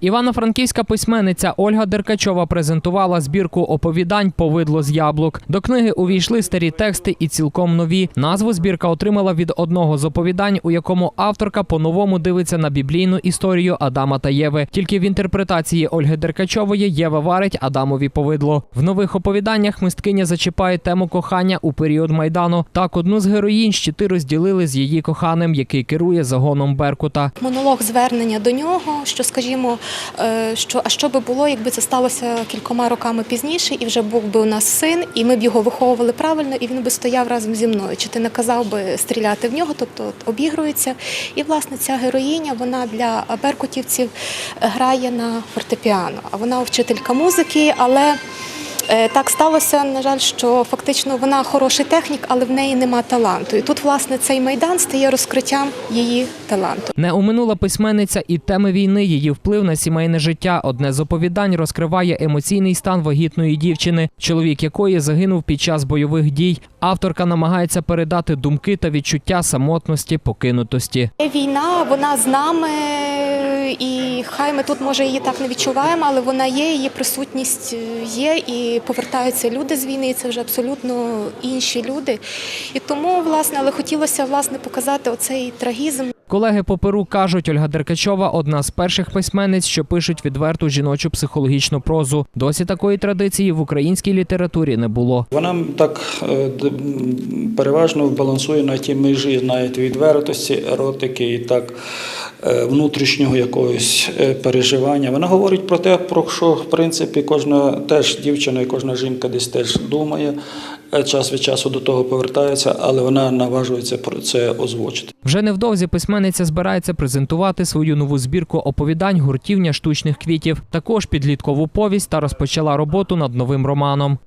Івано-франківська письменниця Ольга Деркачова презентувала збірку оповідань Повидло з яблук. До книги увійшли старі тексти і цілком нові. Назву збірка отримала від одного з оповідань, у якому авторка по-новому дивиться на біблійну історію Адама та Єви. Тільки в інтерпретації Ольги Деркачової Єва варить Адамові повидло. В нових оповіданнях мисткиня зачіпає тему кохання у період майдану. Так, одну з героїнь щити розділили з її коханим, який керує загоном Беркута. Монолог звернення до нього, що скажімо, що а що би було, якби це сталося кількома роками пізніше, і вже був би у нас син, і ми б його виховували правильно, і він би стояв разом зі мною. Чи ти наказав би стріляти в нього? Тобто от, обігрується. І власне ця героїня вона для беркутівців грає на фортепіано. А вона вчителька музики, але. Е, Так сталося, на жаль, що фактично вона хороший технік, але в неї нема таланту. І тут, власне, цей майдан стає розкриттям її таланту. Не оминула письменниця і теми війни, її вплив на сімейне життя. Одне з оповідань розкриває емоційний стан вагітної дівчини, чоловік якої загинув під час бойових дій. Авторка намагається передати думки та відчуття самотності, покинутості. Війна, вона з нами, і хай ми тут може її так не відчуваємо, але вона є, її присутність є, і повертаються люди з війни. і Це вже абсолютно інші люди. І тому, власне, але хотілося власне показати оцей трагізм. Колеги по перу кажуть, Ольга Деркачова одна з перших письменниць, що пишуть відверту жіночу психологічну прозу. Досі такої традиції в українській літературі не було. Вона так е, переважно балансує на тій межі навіть відвертості, еротики і так е, внутрішнього якогось е, переживання. Вона говорить про те, про що в принципі кожна теж дівчина і кожна жінка десь теж думає, е, час від часу до того повертається, але вона наважується про це озвучити. Вже невдовзі письменниця збирається презентувати свою нову збірку оповідань гуртівня штучних квітів, також підліткову повість та розпочала роботу над новим романом.